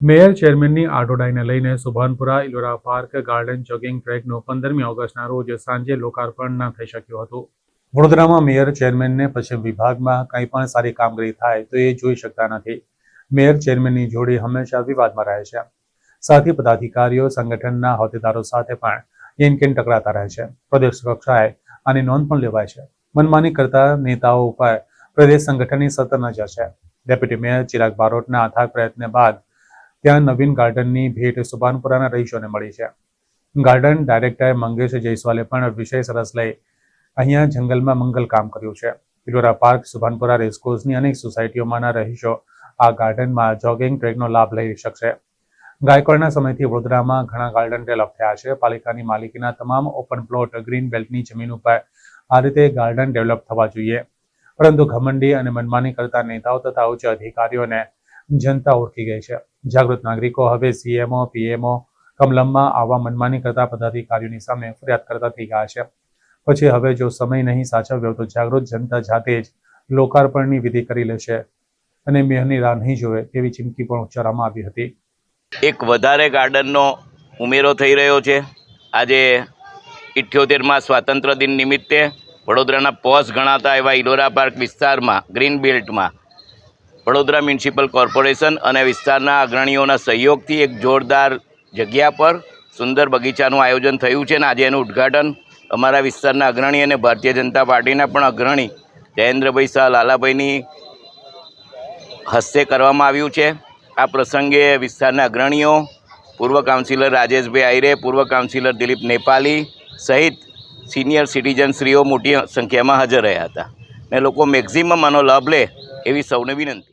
Mayor ચેરમેનની આટોડાઈને લઈને Subhanpura, Ellora park, garden, jogging ટ્રેકનું પંદરમી ઓગસ્ટના રોજ સાંજે લોકાર્પણ ન થઈ શક્યું હતું. વડોદરામાં મેયર ચેરમેનને પશ્ચિમ વિભાગમાં કંઈ પણ સારી કામગીરી થાય તો એ જોઈ શકતા નથી. મેયર ચેરમેનની જોડી હંમેશા વિવાદમાં રહે છે. સાથી પદાધિકારીઓ, સંગઠનના હોદ્દેદારો સાથે પણ એનકેન ટકરાતા રહે છે. પ્રદેશ કક્ષાએ આની નોંધ પણ લેવાય છે. મનમાની કરતા નેતાઓ ઉપર પ્રદેશ સંગઠનની સતત નજર છે. ડેપ્યુટી મેયર ચિરાગ બારોટના અથાગ પ્રયત્ન બાદ ત્યાં નવીન ગાર્ડનની ભેટ સુભાનપુરાના રહીશોને મળી છે. ગાર્ડન ડાયરેક્ટર મંગેશ જયસ્વાલે પણ વિશેષ રસ લઈ અહીંયા જંગલમાં મંગલ કામ કર્યું છે. પિલોરા પાર્ક સુભાનપુરા રેસકોર્સની અનેક સોસાયટીઓમાંના રહીશો આ ગાર્ડનમાં જોગિંગ ટ્રેકનો લાભ લઈ શકશે. ગાયકવાડના સમયથી વડોદરામાં ઘણા ગાર્ડન ડેવલપ થયા છે. પાલિકાની માલિકીના તમામ ઓપન પ્લોટ ગ્રીન બેલ્ટની જમીન ઉપર આ રીતે ગાર્ડન ડેવલપ થવા જોઈએ. પરંતુ ઘમંડી અને મનમાની કરતા નેતાઓ તથા ઉચ્ચ અધિકારીઓને જનતા ઓળખી ગઈ છે. જાગૃત નાગરિકો, હવે સીએમઓ પીએમઓ કમલમમાં આવા મનમાની કરતા પદાધિકારીઓની સામે ફરિયાદ કરતા થઈ ગયા છે. પછી હવે જો સમય નહીં સાચવ્યો તો જાગૃત જનતા જાતે જ લોકાર્પણની વિધિ કરી લેશે અને મેહની રાહ નહીં જોવે તેવી ચીમકી પણ ઉચ્ચારવામાં આવી હતી. એક વધારે ગાર્ડનનો ઉમેરો થઈ રહ્યો છે. આજે ઇઠ્યોતેરમાં સ્વાતંત્ર્ય દિન નિમિત્તે વડોદરાના પોસ ગણાતા એવા ઇલોરા પાર્ક વિસ્તારમાં ગ્રીન બેલ્ટમાં વડોદરા મ્યુનિસિપલ કોર્પોરેશન અને વિસ્તારના અગ્રણીઓના સહયોગથી એક જોરદાર જગ્યા પર સુંદર બગીચાનું આયોજન થયું છે અને આજે એનું ઉદ્ઘાટન અમારા વિસ્તારના અગ્રણી અને ભારતીય જનતા પાર્ટીના પણ અગ્રણી જયેન્દ્રભાઈ શાહ લાલાભાઈની હસ્તે કરવામાં આવ્યું છે. આ પ્રસંગે વિસ્તારના અગ્રણીઓ પૂર્વ કાઉન્સિલર રાજેશભાઈ આહિરે પૂર્વ કાઉન્સિલર દિલીપ નેપાલી સહિત સિનિયર સિટીઝનશ્રીઓ મોટી સંખ્યામાં હાજર રહ્યા હતા. ને લોકો મેક્ઝિમમ આનો લાભ લે એવી સૌને વિનંતી.